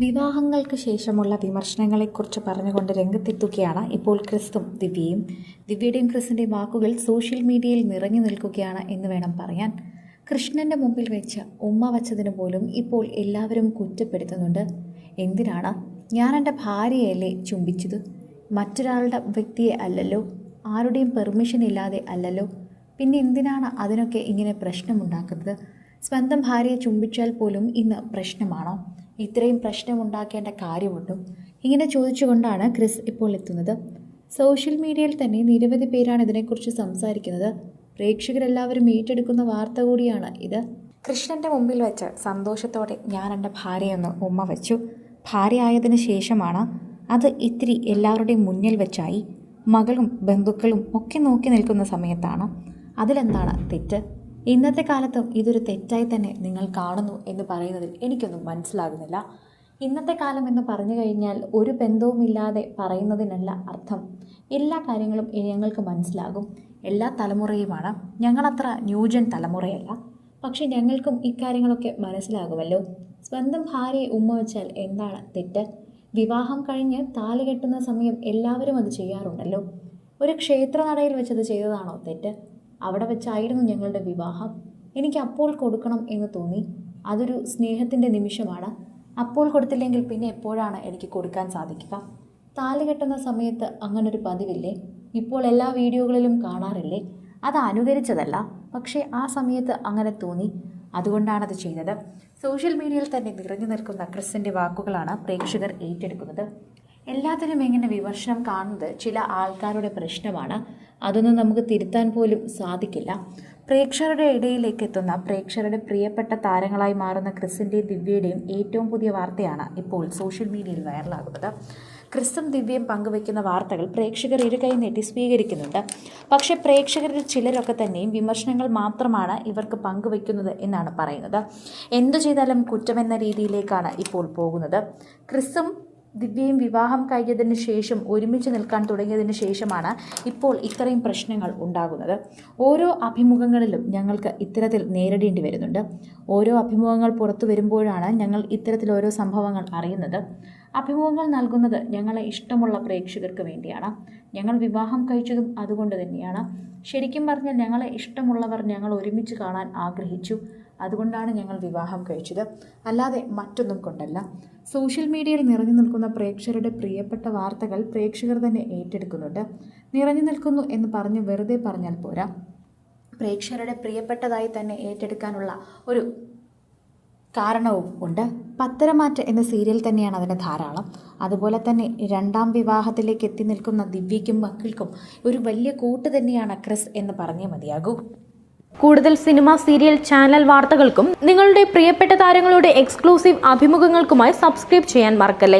വിവാഹങ്ങൾക്ക് ശേഷമുള്ള വിമർശനങ്ങളെക്കുറിച്ച് പറഞ്ഞുകൊണ്ട് രംഗത്തെത്തുകയാണ് ഇപ്പോൾ ക്രിസ്തും ദിവ്യയും. ദിവ്യയുടെയും ക്രിസ്തുന്റെയും വാക്കുകൾ സോഷ്യൽ മീഡിയയിൽ നിറഞ്ഞു നിൽക്കുകയാണ് എന്ന് വേണം പറയാൻ. കൃഷ്ണന്റെ മുമ്പിൽ വെച്ച് ഉമ്മ വച്ചതിന് പോലും ഇപ്പോൾ എല്ലാവരും കുറ്റപ്പെടുത്തുന്നുണ്ട്. എന്തിനാണ്? ഞാൻ എന്റെ ഭാര്യയല്ലേ ചുംബിച്ചത്? മറ്റൊരാളുടെ വ്യക്തിയെ അല്ലല്ലോ? ആരുടെയും പെർമിഷൻ ഇല്ലാതെ അല്ലല്ലോ? പിന്നെ എന്തിനാണ് അതിനൊക്കെ ഇങ്ങനെ പ്രശ്നമുണ്ടാക്കുന്നത്? സ്വന്തം ഭാര്യയെ ചുംബിച്ചാൽ പോലും ഇന്ന് പ്രശ്നമാണോ? ഇത്രയും പ്രശ്നമുണ്ടാക്കേണ്ട കാര്യമുണ്ടോ? ഇങ്ങനെ ചോദിച്ചുകൊണ്ടാണ് ക്രിസ് ഇപ്പോൾ എത്തുന്നത്. സോഷ്യൽ മീഡിയയിൽ തന്നെ നിരവധി പേരാണ് ഇതിനെക്കുറിച്ച് സംസാരിക്കുന്നത്. പ്രേക്ഷകരെല്ലാവരും ഏറ്റെടുക്കുന്ന വാർത്ത കൂടിയാണ് ഇത്. കൃഷ്ണന്റെ മുമ്പിൽ വെച്ച് സന്തോഷത്തോടെ ഞാൻ എന്റെ ഭാര്യയൊന്ന് ഉമ്മ വെച്ചു. ഭാര്യയായതിനു ശേഷമാണ് അത് ഇത്തിരി എല്ലാവരുടെയും മുന്നിൽ വെച്ചായി. മകളും ബന്ധുക്കളും ഒക്കെ നോക്കി നിൽക്കുന്ന സമയത്താണ് അതിലെന്താണ് തെറ്റ്? ഇന്നത്തെ കാലത്തും ഇതൊരു തെറ്റായി തന്നെ നിങ്ങൾ കാണുന്നു എന്ന് പറയുന്നതിൽ എനിക്കൊന്നും മനസ്സിലാകുന്നില്ല. ഇന്നത്തെ കാലം എന്ന് പറഞ്ഞു കഴിഞ്ഞാൽ ഒരു ബന്ധവുമില്ലാതെ പറയുന്നതിനല്ല അർത്ഥം. എല്ലാ കാര്യങ്ങളും ഞങ്ങൾക്ക് മനസ്സിലാകും. എല്ലാ തലമുറയുമാണ്. ഞങ്ങളത്ര ന്യൂജൻ തലമുറയല്ല. പക്ഷെ ഞങ്ങൾക്കും ഇക്കാര്യങ്ങളൊക്കെ മനസ്സിലാകുമല്ലോ. സ്വന്തം ഭാര്യയെ ഉമ്മ വെച്ചാൽ എന്താണ് തെറ്റ്? വിവാഹം കഴിഞ്ഞ് താലി കെട്ടുന്ന സമയം എല്ലാവരും അത് ചെയ്യാറുണ്ടല്ലോ. ഒരു ക്ഷേത്രനടയിൽ വെച്ചത് ചെയ്തതാണോ തെറ്റ്? അവിടെ വെച്ചായിരുന്നു ഞങ്ങളുടെ വിവാഹം. എനിക്ക് അപ്പോൾ കൊടുക്കണം എന്ന് തോന്നി. അതൊരു സ്നേഹത്തിന്റെ നിമിഷമാണ്. അപ്പോൾ കൊടുത്തില്ലെങ്കിൽ പിന്നെ എപ്പോഴാണ് എനിക്ക് കൊടുക്കാൻ സാധിക്കുക? താലി കെട്ടുന്ന സമയത്ത് അങ്ങനൊരു പതിവില്ലേ? ഇപ്പോൾ എല്ലാ വീഡിയോകളിലും കാണാറില്ലേ? അത് അനുകരിച്ചതല്ല. പക്ഷേ ആ സമയത്ത് അങ്ങനെ തോന്നി. അതുകൊണ്ടാണത് ചെയ്തത്. സോഷ്യൽ മീഡിയയിൽ തന്നെ നിറഞ്ഞു നിൽക്കുന്ന ക്രിസിന്റെ വാക്കുകളാണ് പ്രേക്ഷകർ ഏറ്റെടുക്കുന്നത്. എല്ലാത്തിനും എങ്ങനെ വിമർശനം കാണുന്നത് ചില ആൾക്കാരുടെ പ്രശ്നമാണ്. അതൊന്നും നമുക്ക് തിരുത്താൻ പോലും സാധിക്കില്ല. പ്രേക്ഷകരുടെ ഇടയിലേക്ക് എത്തുന്ന പ്രേക്ഷകരുടെ പ്രിയപ്പെട്ട താരങ്ങളായി മാറുന്ന ക്രിസിന്റെയും ദിവ്യയുടെയും ഏറ്റവും പുതിയ വാർത്തയാണ് ഇപ്പോൾ സോഷ്യൽ മീഡിയയിൽ വൈറലാകുന്നത്. ക്രിസ്തും ദിവ്യയും പങ്കുവയ്ക്കുന്ന വാർത്തകൾ പ്രേക്ഷകർ ഇരുകൈ നീട്ടി സ്വീകരിക്കുന്നുണ്ട്. പക്ഷേ പ്രേക്ഷകരിൽ ചിലരൊക്കെ തന്നെയും വിമർശനങ്ങൾ മാത്രമാണ് ഇവർക്ക് പങ്കുവയ്ക്കുന്നത് എന്നാണ് പറയുന്നത്. എന്തു ചെയ്താലും കുറ്റമെന്ന രീതിയിലേക്കാണ് ഇപ്പോൾ പോകുന്നത്. ക്രിസ്തും ദിവ്യയും വിവാഹം കഴിഞ്ഞതിന് ശേഷം ഒരുമിച്ച് നിൽക്കാൻ തുടങ്ങിയതിന് ശേഷമാണ് ഇപ്പോൾ ഇത്രയും പ്രശ്നങ്ങൾ ഉണ്ടാകുന്നത്. ഓരോ അഭിമുഖങ്ങളിലും ഞങ്ങൾക്ക് ഇത്തരത്തിൽ നേരിടേണ്ടി വരുന്നുണ്ട്. ഓരോ അഭിമുഖങ്ങൾ പുറത്തു വരുമ്പോഴാണ് ഞങ്ങൾ ഇത്തരത്തിൽ ഓരോ സംഭവങ്ങൾ അറിയുന്നത്. അഭിമുഖങ്ങൾ നൽകുന്നത് ഞങ്ങളെ ഇഷ്ടമുള്ള പ്രേക്ഷകർക്ക് വേണ്ടിയാണ്. ഞങ്ങൾ വിവാഹം കഴിച്ചതും അതുകൊണ്ട് തന്നെയാണ്. ശരിക്കും പറഞ്ഞാൽ ഞങ്ങളെ ഇഷ്ടമുള്ളവർ ഞങ്ങൾ ഒരുമിച്ച് കാണാൻ ആഗ്രഹിച്ചു. അതുകൊണ്ടാണ് ഞങ്ങൾ വിവാഹം കഴിച്ചത്. അല്ലാതെ മറ്റൊന്നും കൊണ്ടല്ല. സോഷ്യൽ മീഡിയയിൽ നിറഞ്ഞു നിൽക്കുന്ന പ്രേക്ഷകരുടെ പ്രിയപ്പെട്ട വാർത്തകൾ പ്രേക്ഷകർ തന്നെ ഏറ്റെടുക്കുന്നുണ്ട്. നിറഞ്ഞു നിൽക്കുന്നു എന്ന് പറഞ്ഞ് വെറുതെ പറഞ്ഞാൽ പോരാ. പ്രേക്ഷകരുടെ പ്രിയപ്പെട്ടതായി തന്നെ ഏറ്റെടുക്കാനുള്ള ഒരു കാരണവും ഉണ്ട്. പത്തരമാറ്റ എന്ന സീരിയൽ തന്നെയാണ് അതിന് ധാരാളം. അതുപോലെ തന്നെ രണ്ടാം വിവാഹത്തിലേക്ക് എത്തി നിൽക്കുന്ന ദിവ്യയ്ക്കും മക്കൾക്കും ഒരു വലിയ കൂട്ട് തന്നെയാണ് ക്രിസ് എന്ന് പറഞ്ഞേ മതിയാകൂ. കൂടുതൽ സിനിമ സീരിയൽ ചാനൽ വാർത്തകൾക്കും നിങ്ങളുടെ പ്രിയപ്പെട്ട താരങ്ങളുടെ എക്സ്ക്ലൂസീവ് അഭിമുഖങ്ങൾക്കുമായി സബ്സ്ക്രൈബ് ചെയ്യാൻ മറക്കല്ലേ?